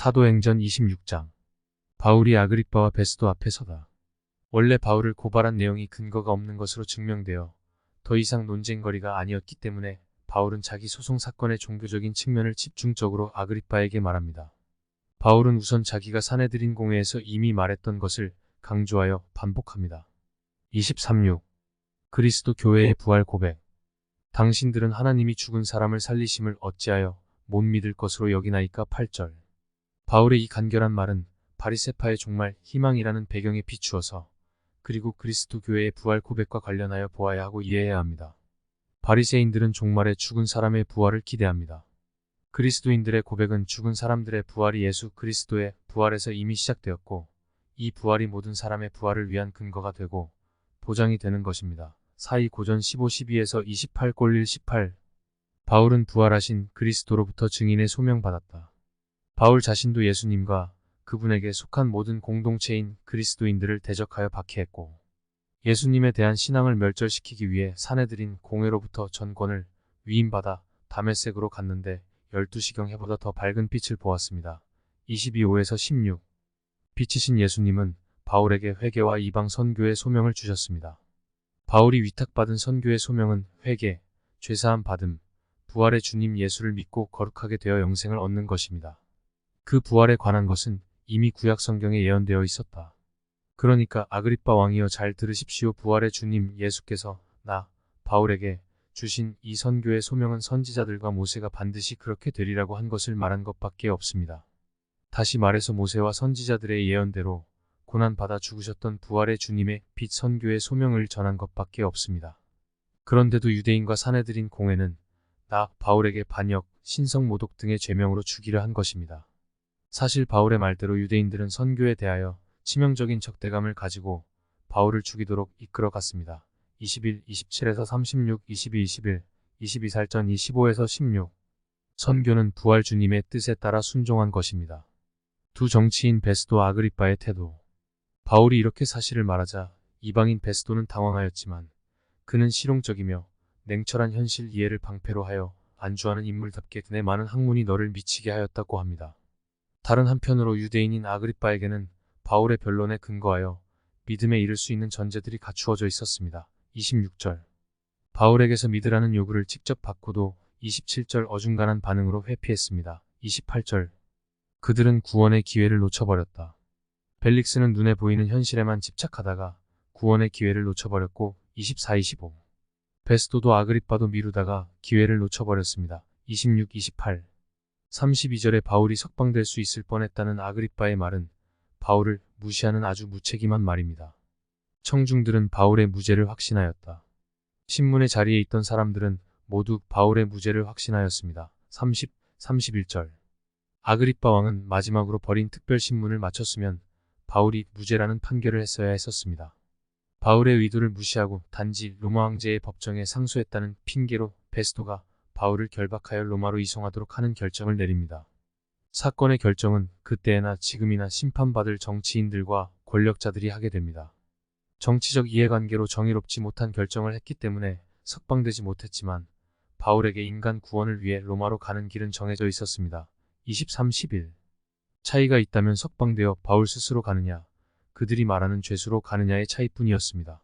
사도행전 26장 바울이 아그리빠와 베스도 앞에 서다. 원래 바울을 고발한 내용이 근거가 없는 것으로 증명되어 더 이상 논쟁거리가 아니었기 때문에 바울은 자기 소송 사건의 종교적인 측면을 집중적으로 아그리빠에게 말합니다. 바울은 우선 자기가 사내들인 공회에서 이미 말했던 것을 강조하여 반복합니다. 23.6 그리스도 교회의 부활 고백 당신들은 하나님이 죽은 사람을 살리심을 어찌하여 못 믿을 것으로 여기나이까 8절 바울의 이 간결한 말은 바리세파의 종말 희망이라는 배경에 비추어서 그리고 그리스도 교회의 부활 고백과 관련하여 보아야 하고 이해해야 합니다. 바리새인들은 종말에 죽은 사람의 부활을 기대합니다. 그리스도인들의 고백은 죽은 사람들의 부활이 예수 그리스도의 부활에서 이미 시작되었고 이 부활이 모든 사람의 부활을 위한 근거가 되고 보장이 되는 것입니다. 사이 고전 15-12에서 28골 1 18 바울은 부활하신 그리스도로부터 증인의 소명받았다. 바울 자신도 예수님과 그분에게 속한 모든 공동체인 그리스도인들을 대적하여 박해했고 예수님에 대한 신앙을 멸절시키기 위해 사내들인 공회로부터 전권을 위임받아 다메섹으로 갔는데 12시경 해보다 더 밝은 빛을 보았습니다. 22호에서 16 빛이신 예수님은 바울에게 회개와 이방 선교의 소명을 주셨습니다. 바울이 위탁받은 선교의 소명은 회개, 죄사함 받음, 부활의 주님 예수를 믿고 거룩하게 되어 영생을 얻는 것입니다. 그 부활에 관한 것은 이미 구약 성경에 예언되어 있었다. 그러니까 아그리빠 왕이여 잘 들으십시오. 부활의 주님 예수께서 나 바울에게 주신 이 선교의 소명은 선지자들과 모세가 반드시 그렇게 되리라고 한 것을 말한 것밖에 없습니다. 다시 말해서 모세와 선지자들의 예언대로 고난받아 죽으셨던 부활의 주님의 빛 선교의 소명을 전한 것밖에 없습니다. 그런데도 유대인과 사내들인 공회는 나 바울에게 반역, 신성 모독 등의 죄명으로 죽이려 한 것입니다. 사실 바울의 말대로 유대인들은 선교에 대하여 치명적인 적대감을 가지고 바울을 죽이도록 이끌어 갔습니다. 21, 27에서 36, 22, 21, 22살전 25에서 16 선교는 부활 주님의 뜻에 따라 순종한 것입니다. 두 정치인 베스도 아그리빠의 태도 바울이 이렇게 사실을 말하자 이방인 베스도는 당황하였지만 그는 실용적이며 냉철한 현실 이해를 방패로 하여 안주하는 인물답게 그의 많은 학문이 너를 미치게 하였다고 합니다. 다른 한편으로 유대인인 아그리빠에게는 바울의 변론에 근거하여 믿음에 이를 수 있는 전제들이 갖추어져 있었습니다. 26절 바울에게서 믿으라는 요구를 직접 받고도 27절 어중간한 반응으로 회피했습니다. 28절 그들은 구원의 기회를 놓쳐버렸다. 벨릭스는 눈에 보이는 현실에만 집착하다가 구원의 기회를 놓쳐버렸고 24-25 베스도도 아그리빠도 미루다가 기회를 놓쳐버렸습니다. 26-28 32절에 바울이 석방될 수 있을 뻔했다는 아그리빠의 말은 바울을 무시하는 아주 무책임한 말입니다. 청중들은 바울의 무죄를 확신하였다. 신문의 자리에 있던 사람들은 모두 바울의 무죄를 확신하였습니다. 30, 31절 아그리빠 왕은 마지막으로 벌인 특별신문을 마쳤으면 바울이 무죄라는 판결을 했어야 했었습니다. 바울의 의도를 무시하고 단지 로마 황제의 법정에 상소했다는 핑계로 베스토가 바울을 결박하여 로마로 이송하도록 하는 결정을 내립니다. 사건의 결정은 그때나 지금이나 심판받을 정치인들과 권력자들이 하게 됩니다. 정치적 이해관계로 정의롭지 못한 결정을 했기 때문에 석방되지 못했지만 바울에게 인간 구원을 위해 로마로 가는 길은 정해져 있었습니다. 23-11 차이가 있다면 석방되어 바울 스스로 가느냐 그들이 말하는 죄수로 가느냐의 차이뿐이었습니다.